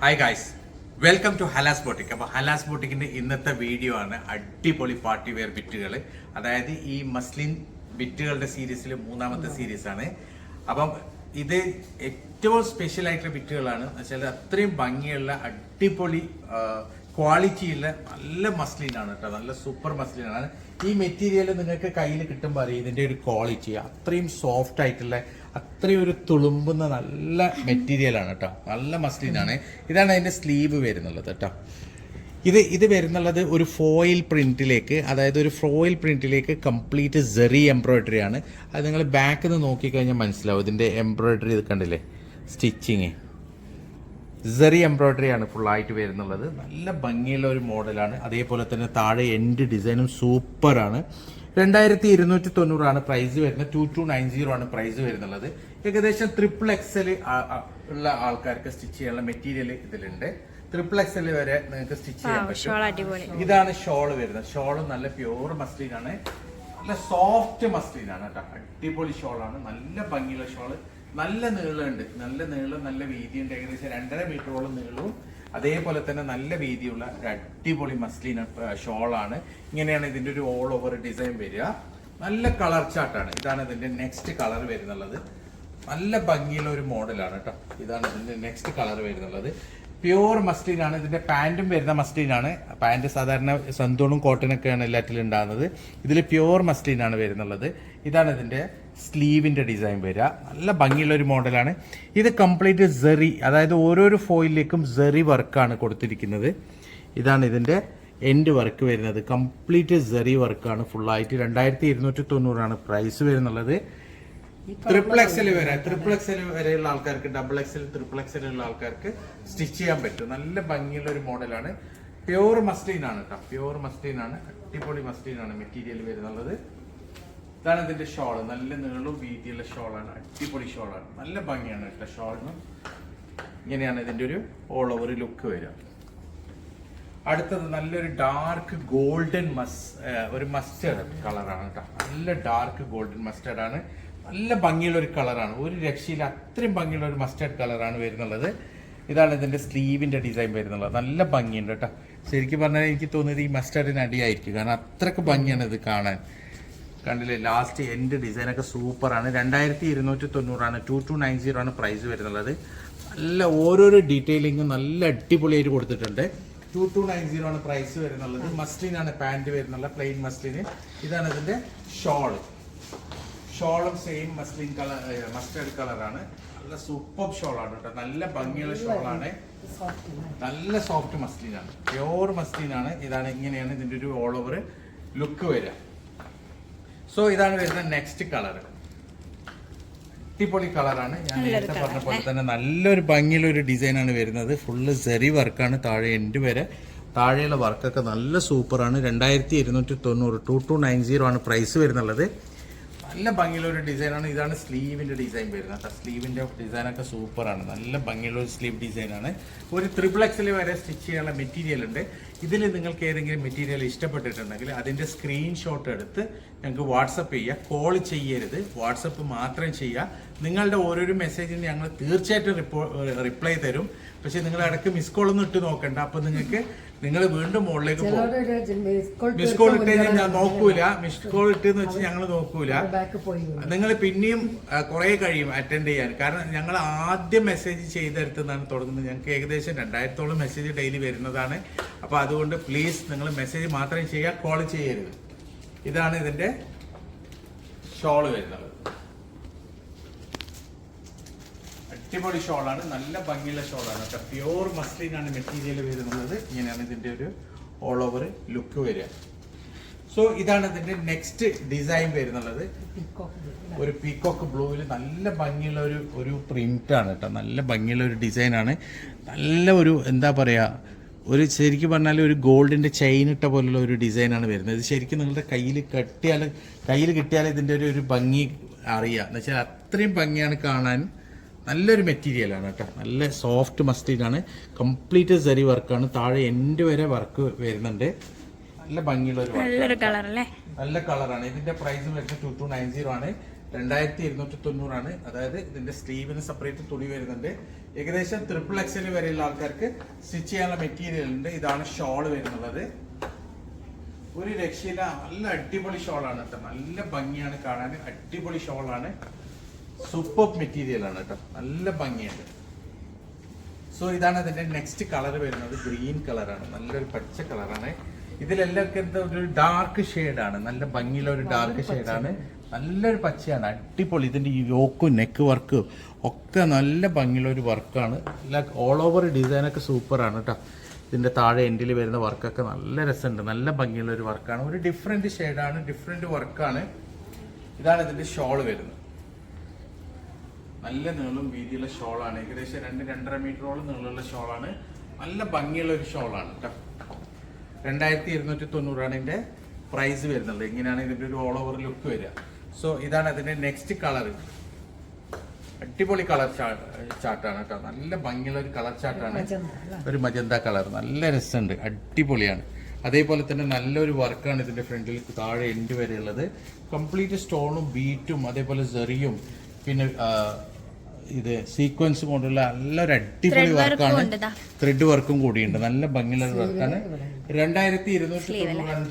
Hi guys welcome to Halas boutique അപ്പോൾ ഹലാസ് ബോട്ടിക്കിന്റെ ഇന്നത്തെ video ആണ് അടിപൊളി പാർട്ടി വെയർ ബിറ്റുകൾ അതായത് ഈ മസ്ലിൻ ബിറ്റുകളുടെ സീരീസിൽ മൂന്നാമത്തെ സീരീസ് ആണ് അപ്പം ഇത് ഏറ്റവും സ്പെഷ്യൽ ആയിട്ടുള്ള ബിറ്റുകളാണ് വെച്ചാൽ അത്രയും ഭംഗിയുള്ള അടിപൊളി ക്വാളിറ്റിയുള്ള നല്ല മസ്ലിനാണ് കേട്ടോ നല്ല സൂപ്പർ മസ്ലിനാണ് ഈ മെറ്റീരിയൽ നിങ്ങൾക്ക് കയ്യിൽ കിട്ടുമ്പോൾ അറിയാം ഇതിന്റെ ഒരു ക്വാളിറ്റി അത്രയും സോഫ്റ്റ് ആയിട്ടുള്ള അത്രയും ഒരു തുളുമ്പുന്ന നല്ല മെറ്റീരിയൽ ആണ് കേട്ടോ നല്ല മസ്ലിനാണ് ഇതാണ് അതിന്റെ സ്ലീവ് വരുന്നുള്ളത് കേട്ടോ ഇത് ഇത് വരുന്നുള്ളത് ഒരു ഫോയിൽ പ്രിന്റിലേക്ക് അതായത് ഒരു ഫോയിൽ പ്രിന്റിലേക്ക് കംപ്ലീറ്റ് ജെറി എംബ്രോയിഡറി ആണ്. അത് നിങ്ങൾ ബാക്കിൽ നിന്ന് നോക്കിക്കഴിഞ്ഞാൽ മനസ്സിലാവും. ഇതിന്റെ എംബ്രോയിഡറി ഇത് കണ്ടില്ലേ? സ്റ്റിച്ചിങ് സെറി എംബ്രോയിഡറി ആണ് ഫുള്ളായിട്ട് വരുന്നുള്ളത്. നല്ല ഭംഗിയുള്ള ഒരു മോഡലാണ് അതേപോലെ തന്നെ താഴെ എൻഡ് ഡിസൈനും സൂപ്പറാണ് രണ്ടായിരത്തി ഇരുന്നൂറ്റി തൊണ്ണൂറാണ് പ്രൈസ് വരുന്നത്. ടു ടു നയൻ സീറോ ആണ് പ്രൈസ് വരുന്നുള്ളത്. ഏകദേശം ട്രിപ്പിൾ എക്സൽ ഉള്ള ആൾക്കാർക്ക് സ്റ്റിച്ച് ചെയ്യാനുള്ള മെറ്റീരിയൽ ഇതിലുണ്ട്. ട്രിപ്പിൾ എക്സൽ വരെ നിങ്ങൾക്ക് സ്റ്റിച്ച് ചെയ്യാൻ അടിപൊളി പറ്റും. ഇതാണ് ഷോൾ വരുന്നത്. ഷോൾ നല്ല പ്യൂർ മസ്ലിൻ ആണ്. നല്ല സോഫ്റ്റ് മസ്ലിൻ ആണ് കേട്ടോ. അടിപൊളി ഷോളാണ് നല്ല ഭംഗിയുള്ള ഷോൾ നല്ല നീളമുണ്ട്. നല്ല നീളം നല്ല വീതിയുണ്ട്. ഏകദേശം രണ്ടര മീറ്ററോളം നീളവും അതേപോലെ തന്നെ നല്ല വീതിയുള്ള ഒരു അടിപൊളി മസ്ലിൻ ഷോളാണ്. ഇങ്ങനെയാണ് ഇതിന്റെ ഒരു ഓൾ ഓവർ ഡിസൈൻ വരിക. നല്ല കളർ ചാർട്ടാണ് ഇതാണ് ഇതിന്റെ നെക്സ്റ്റ് കളർ വരുന്നുള്ളത്. നല്ല ഭംഗിയുള്ള ഒരു മോഡലാണ് കേട്ടോ. ഇതാണ് ഇതിന്റെ നെക്സ്റ്റ് കളർ വരുന്നുള്ളത്. പ്യൂർ മസ്ലിനാണ് ഇതിന്റെ പാന്റും വരുന്ന മസ്ലിനാണ് പാന്റ് സാധാരണ സന്തൂണും കോട്ടനൊക്കെയാണ് എല്ലാറ്റിലും ഉണ്ടാകുന്നത്. ഇതിൽ പ്യൂർ മസ്ലിനാണ് വരുന്നുള്ളത്. ഇതാണ് ഇതിന്റെ സ്ലീവിന്റെ ഡിസൈൻ വരിക. നല്ല ഭംഗിയുള്ള ഒരു മോഡലാണ്. ഇത് കംപ്ലീറ്റ് സെറി അതായത് ഓരോരോ ഫോയിലേക്കും സെറി വർക്കാണ് കൊടുത്തിരിക്കുന്നത്. ഇതാണ് ഇതിന്റെ എൻഡ് വർക്ക് വരുന്നത്. കംപ്ലീറ്റ് സെറി വർക്കാണ് ഫുള്ളായിട്ട് രണ്ടായിരത്തി ഇരുന്നൂറ്റി തൊണ്ണൂറാണ് പ്രൈസ് വരുന്നുള്ളത് ട്രിപ്പിൾ എക്സൽ വരെ ട്രിപ്പിൾ എക്സൽ വരെയുള്ള ആൾക്കാർക്ക് ഡബിൾ എക്സൽ ട്രിപ്പിൾ എക്സൽ ഉള്ള ആൾക്കാർക്ക് സ്റ്റിച്ച് ചെയ്യാൻ പറ്റും. നല്ല ഭംഗിയുള്ള ഒരു മോഡലാണ്. പ്യൂർ മസ്റ്റീൻ ആണ് കേട്ടോ പ്യൂർ മസ്റ്റീൻ ആണ്. അടിപൊളി മസ്റ്റീൻ ആണ് മെറ്റീരിയൽ വരുന്നുള്ളത്. ഇതാണ് ഇതിന്റെ ഷോൾ നല്ല നീളവും വീതിയുള്ള ഷോളാണ് അടിപൊളി ഷോളാണ് നല്ല ഭംഗിയാണ് കേട്ടോ ഷോളിന് ഇങ്ങനെയാണ് ഇതിന്റെ ഒരു ഓൾ ഓവർ ലുക്ക് വരിക. അടുത്തത് നല്ലൊരു ഡാർക്ക് ഗോൾഡൻ മസ് ഒരു മസ്റ്റേർഡ് കളറാണ് കേട്ടോ. നല്ല ഡാർക്ക് ഗോൾഡൻ മസ്റ്റേർഡ് ആണ്. നല്ല ഭംഗിയുള്ള ഒരു കളറാണ് ഒരു രക്ഷയിൽ അത്രയും ഭംഗിയുള്ള ഒരു മസ്റ്റേർഡ് കളറാണ് വരുന്നുള്ളത്. ഇതാണ് ഇതിന്റെ സ്ലീവിന്റെ ഡിസൈൻ വരുന്നുള്ളത്. നല്ല ഭംഗിയുണ്ട് കേട്ടോ. ശരിക്കും പറഞ്ഞാൽ എനിക്ക് തോന്നിയത് ഈ മസ്റ്റേർഡിന് അടിയായിരിക്കും. കാരണം അത്രയ്ക്ക് ഭംഗിയാണ് ഇത് കാണാൻ. കണ്ടില്ലേ ലാസ്റ്റ് എൻഡ് ഡിസൈനൊക്കെ സൂപ്പറാണ് രണ്ടായിരത്തി ഇരുന്നൂറ്റി തൊണ്ണൂറാണ് ടു ടു നയൻ സീറോ ആണ് പ്രൈസ് വരുന്നുള്ളത്. നല്ല ഓരോരോ ഡീറ്റെയിലിങ്ങും നല്ല അടിപൊളിയായിട്ട് കൊടുത്തിട്ടുണ്ട്. ടു ടു നയൻ സീറോ ആണ് പ്രൈസ് വരുന്നുള്ളത്. മസ്ലിൻ ആണ് പാന്റ് വരുന്നുള്ളത് പ്ലെയിൻ മസ്ലിന് ഇതാണ് ഇതിന്റെ ഷോൾ ഷോളും സെയിം മസ്ലിൻ കളർ മസ്റ്റേർഡ് കളറാണ് നല്ല സൂപ്പർ ഷോളാണ് കേട്ടോ. നല്ല ഭംഗിയുള്ള ഷോളാണ് നല്ല സോഫ്റ്റ് മസ്ലിനാണ് പ്യോർ മസ്ലിനാണ് ഇതാണ് ഇങ്ങനെയാണ് ഇതിന്റെ ഒരു ഓൾ ഓവർ ലുക്ക് വരിക. സോ ഇതാണ് വരുന്ന നെക്സ്റ്റ് കളർ അടിപൊളി കളറാണ് ഞാൻ നേരത്തെ പറഞ്ഞ പോലെ തന്നെ നല്ലൊരു ഭംഗിയുള്ള ഒരു ഡിസൈനാണ് വരുന്നത്. ഫുള്ള് സെറി വർക്കാണ് താഴെ എൻഡ് വരെ. താഴെയുള്ള വർക്കൊക്കെ നല്ല സൂപ്പറാണ് രണ്ടായിരത്തി ഇരുന്നൂറ്റി തൊണ്ണൂറ് ടു ടു നയൻ സീറോ ആണ് പ്രൈസ് വരുന്നുള്ളത്. നല്ല ഭംഗിയുള്ള ഒരു ഡിസൈനാണ് ഇതാണ് സ്ലീവിന്റെ ഡിസൈൻ വരുന്നത് സ്ലീവിന്റെ ഡിസൈനൊക്കെ സൂപ്പറാണ് നല്ല ഭംഗിയുള്ള ഒരു സ്ലീവ് ഡിസൈനാണ് ഒരു ത്രിപിൾ എക്സിൽ വരെ സ്റ്റിച്ച് ചെയ്യാനുള്ള മെറ്റീരിയൽ ഉണ്ട്. ഇതിൽ നിങ്ങൾക്ക് ഏതെങ്കിലും മെറ്റീരിയൽ ഇഷ്ടപ്പെട്ടിട്ടുണ്ടെങ്കിൽ അതിന്റെ സ്ക്രീൻഷോട്ട് എടുത്ത് ഞങ്ങൾക്ക് വാട്സപ്പ് ചെയ്യുക കോൾ ചെയ്യരുത്. വാട്സപ്പ് മാത്രം ചെയ്യുക നിങ്ങളുടെ ഓരോരോ മെസ്സേജിന് ഞങ്ങൾ തീർച്ചയായിട്ടും റിപ്ലൈ തരും. പക്ഷേ നിങ്ങൾ ഇടയ്ക്ക് മിസ് കോളൊന്നും ഇട്ട് നോക്കണ്ട. അപ്പൊ നിങ്ങൾക്ക് നിങ്ങൾ വീണ്ടും മുകളിലേക്ക് പോകും മിസ് കോൾ ഇട്ട് ഞാൻ നോക്കൂല. മിസ് കോൾ ഇട്ടെന്ന് വെച്ച് ഞങ്ങൾ നോക്കൂല. നിങ്ങൾ പിന്നെയും കുറെ കഴിയും അറ്റൻഡ് ചെയ്യാൻ. കാരണം ഞങ്ങൾ ആദ്യം മെസ്സേജ് ചെയ്തെടുത്തെന്നാണ് തുടങ്ങുന്നത്. ഞങ്ങൾക്ക് ഏകദേശം രണ്ടായിരത്തോളം മെസ്സേജ് ഡെയിലി വരുന്നതാണ്. അപ്പൊ അതുകൊണ്ട് പ്ലീസ് നിങ്ങൾ മെസ്സേജ് മാത്രം ചെയ്യുക കോൾ ചെയ്യരുത്. ഇതാണ് ഇതിന്റെ ഷോൾ വരുന്നത്. അടിപൊളി ഷോളാണ്. നല്ല ഭംഗിയുള്ള ഷോളാണ് കേട്ടോ. പ്യൂർ മസ്ലിനാണ് മെറ്റീരിയൽ വരുന്നത്. ഇങ്ങനെയാണ് ഇതിന്റെ ഒരു ഓൾ ഓവർ ലുക്ക് വരിക. സോ ഇതാണ് ഇതിന്റെ നെക്സ്റ്റ് ഡിസൈൻ വരുന്നുള്ളത്. ഒരു പീക്കോക്ക് ബ്ലൂവിൽ നല്ല ഭംഗിയുള്ള ഒരു ഒരു പ്രിന്റ് ആണ് കേട്ടോ. നല്ല ഭംഗിയുള്ള ഒരു ഡിസൈൻ ആണ്. നല്ല ഒരു എന്താ പറയാ ഒരു ശരിക്കും പറഞ്ഞാൽ ഒരു ഗോൾഡിന്റെ ചെയിൻ ഇട്ട പോലുള്ള ഒരു ഡിസൈനാണ് വരുന്നത്. ഇത് ശരിക്കും നിങ്ങളുടെ കയ്യിൽ കെട്ടിയാൽ കയ്യിൽ കിട്ടിയാൽ ഇതിന്റെ ഒരു ഒരു ഭംഗി അറിയാം. എന്ന് വെച്ചാൽ അത്രയും ഭംഗിയാണ് കാണാൻ. നല്ലൊരു മെറ്റീരിയലാണ് കേട്ടോ. നല്ല സോഫ്റ്റ് മസ്റ്റീനാണ് കംപ്ലീറ്റ് സെറി വർക്കാണ് താഴെ എൻഡ് വരെ വർക്ക് വരുന്നുണ്ട്. നല്ല ഭംഗിയുള്ള ഒരു നല്ലൊരു കളർ അല്ലേ? നല്ല കളറാണ് ഇതിന്റെ പ്രൈസ് വരുന്നത് ടു ടു നയൻ സീറോ ആണ്. രണ്ടായിരത്തി ഇരുന്നൂറ്റി തൊണ്ണൂറാണ് അതായത് ഇതിന്റെ സ്ലീവിന് സെപ്പറേറ്റ് തുണി വരുന്നുണ്ട്. ഏകദേശം ട്രിപ്പിൾ എക്സൽ വരെയുള്ള ആൾക്കാർക്ക് സ്റ്റിച്ച് ചെയ്യാനുള്ള മെറ്റീരിയൽ ഉണ്ട്. ഇതാണ് ഷോൾ വരുന്നുള്ളത്. ഒരു രക്ഷയില്ല. നല്ല അടിപൊളി ഷോളാണ് കേട്ടോ. നല്ല ഭംഗിയാണ് കാണാൻ. അടിപൊളി ഷോളാണ് സൂപ്പർ മെറ്റീരിയൽ ആണ് കേട്ടോ. നല്ല ഭംഗിയുണ്ട്. സോ ഇതാണ് അതിന്റെ നെക്സ്റ്റ് കളർ വരുന്നത്. ഗ്രീൻ കളറാണ് നല്ലൊരു പച്ച കളറാണ് ഇതിലെല്ലാം എന്താ ഒരു ഡാർക്ക് ഷെയ്ഡാണ് നല്ല ഭംഗിയുള്ള ഒരു ഡാർക്ക് ഷെയ്ഡാണ് നല്ലൊരു പച്ചയാണ്. അടിപൊളി. ഇതിന്റെ ഈ യോക്കും നെക്ക് വർക്കും ഒക്കെ നല്ല ഭംഗിയുള്ള ഒരു വർക്കാണ് നല്ല ഓൾ ഓവർ ഡിസൈനൊക്കെ സൂപ്പറാണ് കേട്ടോ. ഇതിന്റെ താഴെ എൻഡിൽ വരുന്ന വർക്കൊക്കെ നല്ല രസമുണ്ട്. നല്ല ഭംഗിയുള്ള ഒരു വർക്കാണ് ഒരു ഡിഫറെന്റ് ഷെയ്ഡാണ് ഡിഫറെന്റ് വർക്കാണ് ഇതാണ് ഇതിന്റെ ഷോൾ വരുന്നത്. നല്ല നീളം വീതിയുള്ള ഷോളാണ്. ഏകദേശം രണ്ട് രണ്ടര മീറ്ററോളം നീളമുള്ള ഷോളാണ്. നല്ല ഭംഗിയുള്ള ഒരു ഷോളാണ് കേട്ടോ രണ്ടായിരത്തി ഇരുന്നൂറ്റി തൊണ്ണൂറാണ് ഇതിന്റെ പ്രൈസ് വരുന്നത്. എങ്ങനെയാണ് ഇതിന്റെ ഒരു ഓൾ ഓവർ ലുക്ക് വരിക. സോ ഇതാണ് അതിന്റെ നെക്സ്റ്റ് കളർ അടിപൊളി കളർ ചാർട്ടാണ് കേട്ടോ നല്ല ഭംഗിയുള്ള ഒരു കളർ ചാർട്ടാണ് ഒരു മജന്ത കളർ നല്ല രസമുണ്ട്. അടിപൊളിയാണ്. അതേപോലെ തന്നെ നല്ലൊരു വർക്കാണ് ഇതിന്റെ ഫ്രണ്ടിൽ താഴെ എൻഡ് വരെയുള്ളത്. കംപ്ലീറ്റ് സ്റ്റോണും ബീറ്റും അതേപോലെ സെറിയും പിന്നെ ഇത് സീക്വൻസ് കൊണ്ടുള്ള നല്ലൊരു അടിപൊളി വർക്കാണ് ത്രെഡ് വർക്കും കൂടിയുണ്ട്. നല്ല ഭംഗിയുള്ള വർക്കാണ് രണ്ടായിരത്തി ഇരുന്നൂറ്റി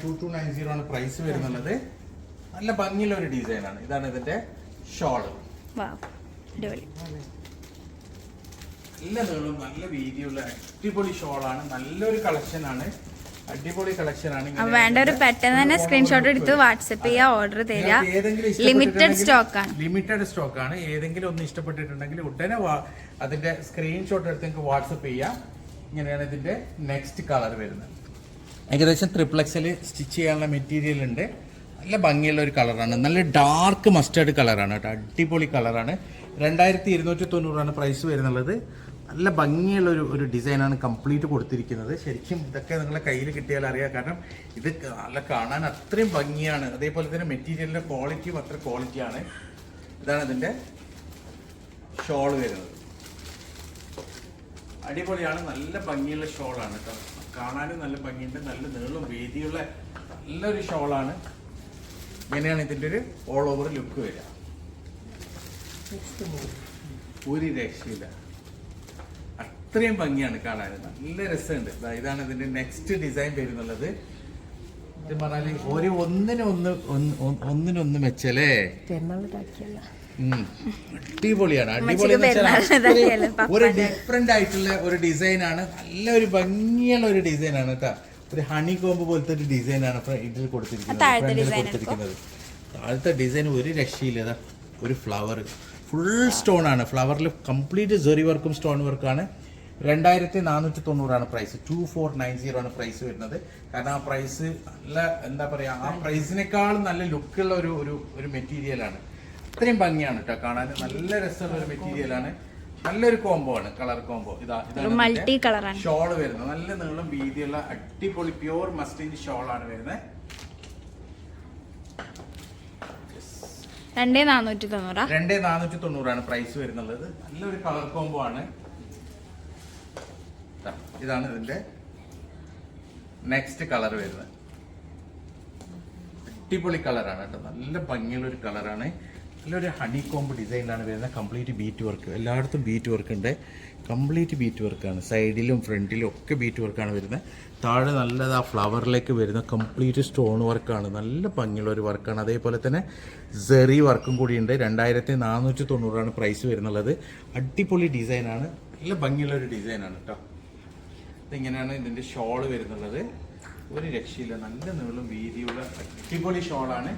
ടു ടു നയൻ സീറോ ആണ് പ്രൈസ് വരുന്നുള്ളത്. നല്ല ഭംഗിയുള്ള ഒരു ഡിസൈൻ ആണ്. ഇതാണ് ഇതിന്റെ അടിപൊളി. നല്ല നീളം നല്ല വീതിയുള്ള അടിപൊളി ഷോളാണ് നല്ലൊരു കളക്ഷൻ ആണ്. അടിപൊളി ഒരു വേണ്ടവർ പെട്ടെന്ന് തന്നെ സ്ക്രീൻഷോട്ട് എടുത്ത് വാട്സപ്പ് ചെയ്യുക ഓർഡർ തരിക ലിമിറ്റഡ് സ്റ്റോക്ക് ആണ്. ലിമിറ്റഡ് സ്റ്റോക്ക് ആണ്. ഏതെങ്കിലും ഒന്ന് ഇഷ്ടപ്പെട്ടിട്ടുണ്ടെങ്കിൽ ഉടനെ അതിന്റെ സ്ക്രീൻഷോട്ട് എടുത്ത് നിങ്ങൾക്ക് വാട്സപ്പ് ചെയ്യാം. ഇങ്ങനെയാണ് ഇതിന്റെ നെക്സ്റ്റ് കളർ വരുന്നത്. ഏകദേശം ട്രിപ്ലക്സിൽ സ്റ്റിച്ച് ചെയ്യാനുള്ള മെറ്റീരിയൽ ഉണ്ട്. നല്ല ഭംഗിയുള്ള ഒരു കളറാണ് നല്ല ഡാർക്ക് മസ്റ്റേർഡ് കളറാണ് കേട്ടോ. അടിപൊളി കളറാണ് രണ്ടായിരത്തി ഇരുന്നൂറ്റി തൊണ്ണൂറാണ് പ്രൈസ് വരുന്നുള്ളത്. നല്ല ഭംഗിയുള്ള ഒരു ഒരു ഡിസൈനാണ് കംപ്ലീറ്റ് കൊടുത്തിരിക്കുന്നത്. ശരിക്കും ഇതൊക്കെ നിങ്ങളെ കയ്യിൽ കിട്ടിയാൽ അറിയാം. കാരണം ഇത് നല്ല കാണാൻ അത്രയും ഭംഗിയാണ്. അതേപോലെ തന്നെ മെറ്റീരിയലിന്റെ ക്വാളിറ്റിയും അത്ര ക്വാളിറ്റിയാണ് ഇതാണ് ഇതിന്റെ ഷോൾ വരുന്നത്. അടിപൊളിയാണ്. നല്ല ഭംഗിയുള്ള ഷോളാണ് കേട്ടോ. കാണാനും നല്ല ഭംഗിയുണ്ട്. നല്ല നീളം വീതിയുള്ള നല്ലൊരു ഷോളാണ് ഇങ്ങനെയാണ് ഇതിന്റെ ഒരു ഓൾ ഓവർ ലുക്ക് വരിക. ഒരു രക്ഷയില്ല. അത്രയും ഭംഗിയാണ് കാണാൻ. നല്ല രസമുണ്ട്. ഇതാണ് ഇതിന്റെ നെക്സ്റ്റ് ഡിസൈൻ വരുന്നുള്ളത്. ഇത് പറഞ്ഞാൽ ഒരു ഒന്നിനൊന്ന് ഒന്ന് ഒന്ന് ഒന്നിനൊന്ന് മെച്ചല്ലേ? ഉം. അടിപൊളിയാണ്. അടിപൊളി ഒരു ഡിഫറെന്റ് ആയിട്ടുള്ള ഒരു ഡിസൈൻ ആണ്. നല്ല ഒരു ഭംഗിയുള്ള ഒരു ഡിസൈൻ ആണ് കേട്ടോ. ഒരു ഹണി കോമ്പ് പോലത്തെ ഒരു ഡിസൈൻ ആണ് ഇതിൽ കൊടുത്തിരിക്കുന്നത്. കൊടുത്തിരിക്കുന്നത്. താഴത്തെ ഡിസൈൻ ഒരു രക്ഷയില്ല. ദാ ഒരു ഫ്ലവർ ഫുൾ സ്റ്റോൺ ആണ്. ഫ്ലവറിൽ കംപ്ലീറ്റ് ജെറി വർക്കും സ്റ്റോൺ വർക്കാണ് രണ്ടായിരത്തി നാനൂറ്റി തൊണ്ണൂറാണ് price two four nine zero ആണ് പ്രൈസ് വരുന്നത്. കാരണം ആ പ്രൈസ് നല്ല എന്താ പറയാ ആ പ്രൈസിനേക്കാളും നല്ല ലുക്കുള്ള ഒരു ഒരു ഒരു മെറ്റീരിയലാണ് അത്രയും ഭംഗിയാണ് കേട്ടോ കാണാൻ. നല്ല രസമുള്ള ഒരു മെറ്റീരിയലാണ് നല്ലൊരു കോംബോ ആണ് കളർ കോംബോ ഇതാ മൾട്ടി കളറാണ് ഷോൾ വരുന്നത്. നല്ല നീളം വീതിയുള്ള അടിപൊളി പ്യൂർ മസ്റ്റിൻ ഷോൾ ആണ് വരുന്നത്. രണ്ടേ നാനൂറ്റി തൊണ്ണൂറ് രണ്ടേ നാനൂറ്റി തൊണ്ണൂറാണ് പ്രൈസ് വരുന്നുള്ളത് നല്ലൊരു കളർ കോംബോ ആണ്. ഇതാണ് ഇതിന്റെ നെക്സ്റ്റ് കളർ വരുന്നത്. അടിപൊളി കളറാണ് കേട്ടോ. നല്ല ഭംഗിയുള്ള ഒരു കളറാണ് നല്ലൊരു ഹണി കോംബ് ഡിസൈനിലാണ് വരുന്നത്. കംപ്ലീറ്റ് ബീറ്റ് വർക്ക് എല്ലായിടത്തും ബീറ്റ് വർക്ക് ഉണ്ട്. കംപ്ലീറ്റ് ബീറ്റ് വർക്കാണ് സൈഡിലും ഫ്രണ്ടിലും ഒക്കെ ബീറ്റ് വർക്കാണ് വരുന്നത്. താഴെ നല്ലത് ആ ഫ്ലവറിലേക്ക് വരുന്ന കംപ്ലീറ്റ് സ്റ്റോൺ വർക്കാണ് നല്ല ഭംഗിയുള്ള ഒരു വർക്കാണ് അതേപോലെ തന്നെ സെറി വർക്കും കൂടിയുണ്ട് രണ്ടായിരത്തി നാനൂറ്റി തൊണ്ണൂറാണ് പ്രൈസ് വരുന്നുള്ളത്. അടിപൊളി ഡിസൈനാണ് നല്ല ഭംഗിയുള്ള ഒരു ഡിസൈനാണ് കേട്ടോ. ഇതിങ്ങനെയാണ് ഇതിന്റെ ഷോൾ വരുന്നുള്ളത്? ഒരു രക്ഷയില്ല. നല്ല നീളം വീതിയുള്ള അടിപൊളി ഷോളാണ്.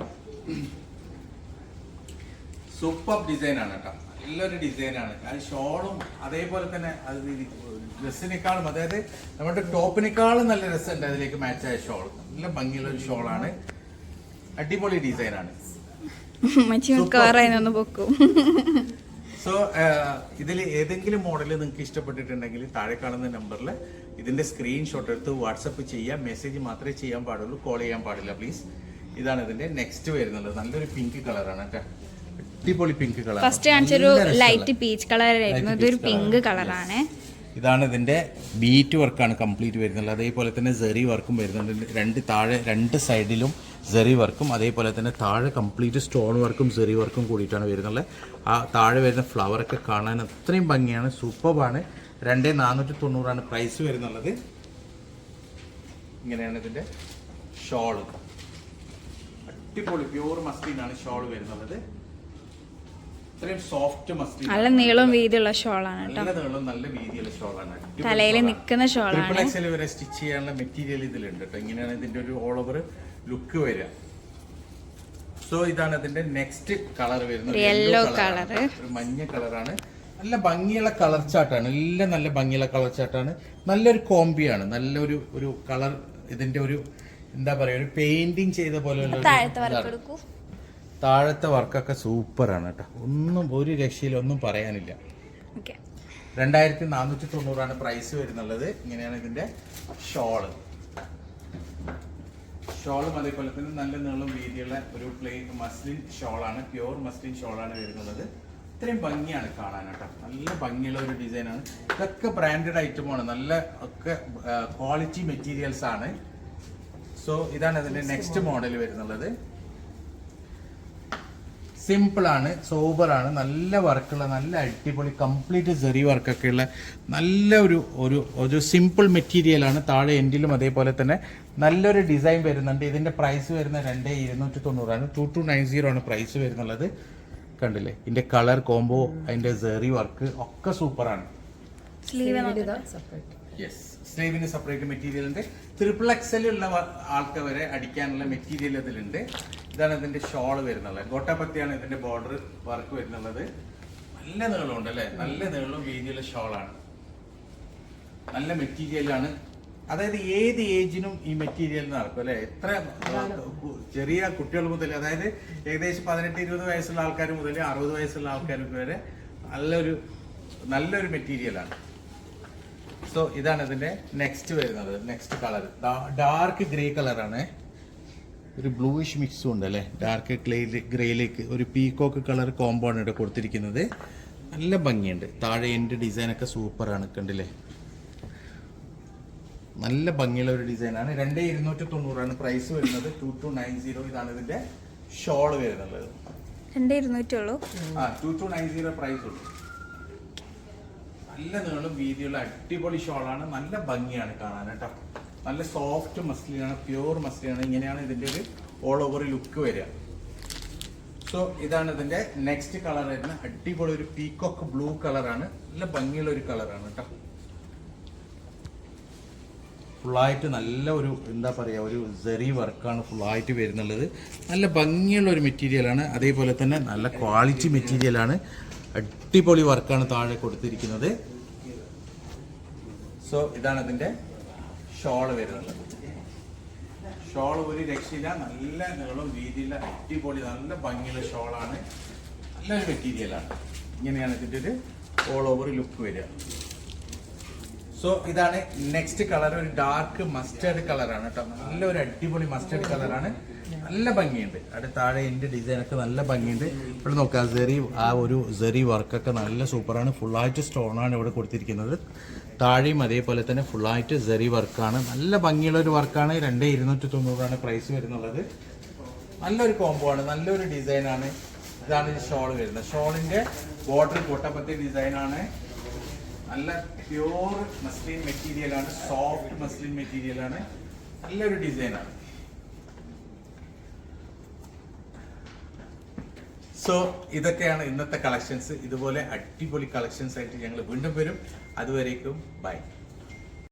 സൂപ്പർ ഡിസൈൻ ആണ് കേട്ടോ. നല്ലൊരു ഡിസൈനാണ്. അത് ഷോളും അതേപോലെ തന്നെ അത് ഡ്രസ്സിനേക്കാളും അതായത് നമ്മുടെ ടോപ്പിനേക്കാളും നല്ല രസമുണ്ട് അതിലേക്ക് മാച്ചായ ഷോൾ. നല്ല ഭംഗിയുള്ള ഒരു ഷോളാണ്. അടിപൊളി ഡിസൈനാണ്. സോ ഇതിൽ ഏതെങ്കിലും മോഡൽ നിങ്ങൾക്ക് ഇഷ്ടപ്പെട്ടിട്ടുണ്ടെങ്കിൽ താഴെ കാണുന്ന നമ്പറിൽ ഇതിന്റെ സ്ക്രീൻഷോട്ട് എടുത്ത് വാട്സപ്പ് ചെയ്യാം മെസ്സേജ് മാത്രമേ ചെയ്യാൻ പാടുള്ളൂ കോൾ ചെയ്യാൻ പാടില്ല പ്ലീസ് ഇതാണ് ഇതിന്റെ നെക്സ്റ്റ് വരുന്നത് നല്ലൊരു പിങ്ക് കളറാണ് കേട്ടോ. അടിപൊളി പിങ്ക് കളർ ഫസ്റ്റ് കാണിച്ചൊരു ലൈറ്റ് പീച്ച് കളർ ആയിരുന്നു ഇതൊരു പിങ്ക് കളറാണ് ഇതാണ് ഇതിന്റെ ബീറ്റ് വർക്കാണ് കംപ്ലീറ്റ് വരുന്നത് അതേപോലെ തന്നെ സെറി വർക്കും വരുന്നുണ്ട്. രണ്ട് താഴെ രണ്ട് സൈഡിലും സെറി വർക്കും അതേപോലെ തന്നെ താഴെ കംപ്ലീറ്റ് സ്റ്റോൺ വർക്കും സെറി വർക്കും കൂടിയിട്ടാണ് വരുന്നത് ആ താഴെ വരുന്ന ഫ്ലവറൊക്കെ കാണാൻ അത്രയും ഭംഗിയാണ് സൂപ്പറാണ് രണ്ട് നാനൂറ്റി തൊണ്ണൂറാണ് പ്രൈസ് വരുന്നുള്ളത്. ഇങ്ങനെയാണ് ഇതിന്റെ ഷോൾ അടിപൊളി പ്യൂർ മസ്ലിനാണ് ഷോൾ വരുന്നുള്ളത്. ഇത്രയും സോഫ്റ്റ് മസ്ലിൻ നല്ല നീളവും വീതിയുള്ള ഷോളാണ് നല്ല നീളം നല്ല വീതിയുള്ള ഷോളാണ് തലയിൽ നിൽക്കുന്ന ഷോളാണ് ട്രിപ്പിൾ എക്സൽ വരെ സ്റ്റിച്ച് ചെയ്യാനുള്ള മെറ്റീരിയൽ ഇതിലുണ്ട് കേട്ടോ. ഇങ്ങനെയാണ് ഇതിന്റെ ഒരു ഓൾ ഓവർ ലുക്ക് വരിക. സോ ഇതാണ് ഇതിന്റെ നെക്സ്റ്റ് കളർ വരുന്നത്. Yellow colour. ഒരു മഞ്ഞ കളറാണ് നല്ല ഭംഗിയുള്ള കളർ ചാട്ടാണ് എല്ലാം നല്ല ഭംഗിയുള്ള കളർ ചാട്ടാണ് നല്ലൊരു കോമ്പിയാണ് നല്ലൊരു ഒരു കളർ ഇതിന്റെ ഒരു എന്താ പറയാ ഒരു പെയിന്റിങ് ചെയ്ത പോലെയുള്ള താഴത്തെ വർക്കൊക്കെ സൂപ്പറാണ് കേട്ടോ. ഒന്നും ഒരു രക്ഷയിലൊന്നും പറയാനില്ല. രണ്ടായിരത്തി നാനൂറ്റി തൊണ്ണൂറാണ് പ്രൈസ് വരുന്നുള്ളത്. ഇങ്ങനെയാണ് ഇതിന്റെ ഷോൾ ഷോളും അതേപോലെ തന്നെ നല്ല നീളം വീതിയുള്ള ഒരു പ്ലെയിൻ മസ്ലിൻ ഷോളാണ് പ്യുവർ മസ്ലിൻ ഷോളാണ് വരുന്നത്. ഇത്രയും ഭംഗിയാണ് കാണാൻ കേട്ടോ. നല്ല ഭംഗിയുള്ള ഒരു ഡിസൈനാണ് ഇതൊക്കെ ബ്രാൻഡഡ് ഐറ്റമാണ് നല്ല ഒക്കെ ക്വാളിറ്റി മെറ്റീരിയൽസ് ആണ്. സോ ഇതാണ് ഇതിന്റെ നെക്സ്റ്റ് മോഡൽ വരുന്നുള്ളത്. സിമ്പിൾ ആണ് സോബർ ആണ്. നല്ല വർക്കുള്ള നല്ല അടിപൊളി കംപ്ലീറ്റ് സെറി വർക്കൊക്കെ ഉള്ള നല്ല ഒരു ഒരു ഒരു സിമ്പിൾ മെറ്റീരിയലാണ് താഴെ എൻഡിലും അതേപോലെ തന്നെ നല്ലൊരു ഡിസൈൻ വരുന്നുണ്ട്. ഇതിന്റെ പ്രൈസ് വരുന്ന രണ്ട് ഇരുന്നൂറ്റി തൊണ്ണൂറാണ് ടു ടു നയൻ സീറോ ആണ് പ്രൈസ് വരുന്നുള്ളത്. കണ്ടില്ലേ? ഇതിന്റെ കളർ കോംബോ അതിന്റെ സെറി വർക്ക് ഒക്കെ സൂപ്പറാണ് സ്ലീവ് യെസ് സ്ലീവിന് സെപ്പറേറ്റ് മെറ്റീരിയൽ ഉണ്ട്. ട്രിപ്പിൾ എക്സൽ ഉള്ള ആൾക്ക് വരെ അടിക്കാനുള്ള മെറ്റീരിയൽ ഇതിലുണ്ട്. ഇതാണ് ഇതിന്റെ ഷോൾ വരുന്നുള്ളത്. ഗോട്ടാപത്തിയാണ് ഇതിന്റെ ബോർഡർ വർക്ക് വരുന്നുള്ളത്. നല്ല നീളമുണ്ട് അല്ലേ? നല്ല നീളവും വീതിയുള്ള ഷോളാണ് നല്ല മെറ്റീരിയലാണ് അതായത് ഏത് ഏജിനും ഈ മെറ്റീരിയൽ നടക്കും അല്ലെ? എത്ര ചെറിയ കുട്ടികൾ മുതൽ അതായത് ഏകദേശം പതിനെട്ട് ഇരുപത് വയസ്സുള്ള ആൾക്കാർ മുതൽ അറുപത് വയസ്സുള്ള ആൾക്കാർക്ക് വരെ നല്ലൊരു നല്ലൊരു മെറ്റീരിയലാണ് സോ ഇതാണ് ഇതിന്റെ നെക്സ്റ്റ് വരുന്നത്. നെക്സ്റ്റ് കളർ ഡാർക്ക് ഗ്രേ കളറാണ് ഒരു ബ്ലൂയിഷ് മിക്സും ഉണ്ട് അല്ലേ? ഡാർക്ക് ക്ലേ ഗ്രേയിലേക്ക് ഒരു പീകോക്ക് കളർ കോമ്പൗണ്ട് ഇവിടെ കൊടുത്തിരിക്കുന്നത്. നല്ല ഭംഗിയുണ്ട്. താഴെ എന്റെ ഡിസൈനൊക്കെ സൂപ്പറാണ് കണ്ടില്ലേ? നല്ല ഭംഗിയുള്ള ഒരു ഡിസൈനാണ്. രണ്ട് ഇരുന്നൂറ്റി തൊണ്ണൂറാണ് പ്രൈസ് വരുന്നത്. ടു ടു നയൻ സീറോ ഇതാണ് ഇതിന്റെ ഷോൾ വരുന്നത്. രണ്ട് ഇരുന്നൂറ്റേ ഉള്ളൂ ആ two two nine zero price ഉള്ളൂ. നല്ല നീളം വീതിയുള്ള അടിപൊളി ഷോളാണ് നല്ല ഭംഗിയാണ് കാണാൻ കേട്ടോ. നല്ല സോഫ്റ്റ് മസ്ലിനാണ് പ്യൂർ മസ്ലിനാണ് ഇങ്ങനെയാണ് ഇതിന്റെ ഒരു ഓൾ ഓവർ ലുക്ക് വരിക. സോ ഇതാണ് ഇതിന്റെ നെക്സ്റ്റ് കളർ വരുന്നത്. അടിപൊളി ഒരു പീക്കോക്ക് ബ്ലൂ കളറാണ് നല്ല ഭംഗിയുള്ള ഒരു കളറാണ് കേട്ടോ. ഫുള്ളായിട്ട് നല്ല ഒരു എന്താ പറയുക ഒരു സെറി വർക്കാണ് ഫുള്ളായിട്ട് വരുന്നുള്ളത്. നല്ല ഭംഗിയുള്ള ഒരു മെറ്റീരിയലാണ് അതേപോലെ തന്നെ നല്ല ക്വാളിറ്റി മെറ്റീരിയലാണ് അടിപൊളി വർക്കാണ് താഴെ കൊടുത്തിരിക്കുന്നത്. സോ ഇതാണ് അതിന്റെ ഷോൾ വരുന്നത്. ഷോൾ ഒരു രക്ഷയില്ല. നല്ല നീളം വീതിയില്ല അടിപൊളി നല്ല ഭംഗിയുള്ള ഷോളാണ് നല്ലൊരു മെറ്റീരിയലാണ് ഇങ്ങനെയാണ് ഇതിന്റെ ഒരു ഓൾ ഓവർ ലുക്ക് വരിക. സോ ഇതാണ് നെക്സ്റ്റ് കളർ ഒരു ഡാർക്ക് മസ്റ്റേർഡ് കളറാണ് കേട്ടോ. നല്ല ഒരു അടിപൊളി മസ്റ്റേർഡ് കളറാണ് നല്ല ഭംഗിയുണ്ട്. അവിടെ താഴെ എന്റെ ഡിസൈനൊക്കെ നല്ല ഭംഗിയുണ്ട്. ഇവിടെ നോക്കുക സെറി ആ ഒരു സെറി വർക്കൊക്കെ നല്ല സൂപ്പറാണ് ഫുള്ളായിട്ട് സ്റ്റോണാണ് ഇവിടെ കൊടുത്തിരിക്കുന്നത്. താഴെയും അതേപോലെ തന്നെ ഫുള്ളായിട്ട് സെറി വർക്കാണ് നല്ല ഭംഗിയുള്ള ഒരു വർക്കാണ് രണ്ട് ഇരുന്നൂറ്റി തൊണ്ണൂറാണ് പ്രൈസ് വരുന്നുള്ളത്. നല്ലൊരു കോംബോ ആണ്. നല്ലൊരു ഡിസൈനാണ് ഇതാണ് ഷോൾ വരുന്നത്. ഷോളിന്റെ ബോർഡർ കൊട്ടപ്പത്തി ഡിസൈനാണ് നല്ല പ്യൂർ മസ്ലിൻ മെറ്റീരിയൽ ആണ് സോഫ്റ്റ് മസ്ലിൻ മെറ്റീരിയൽ ആണ് നല്ലൊരു ഡിസൈനാണ് സോ ഇതൊക്കെയാണ് ഇന്നത്തെ കളക്ഷൻസ് ഇതുപോലെ അടിപൊളി കളക്ഷൻസ് ആയിട്ട് ഞങ്ങൾ വീണ്ടും വരും. അതുവരേക്കും ബൈ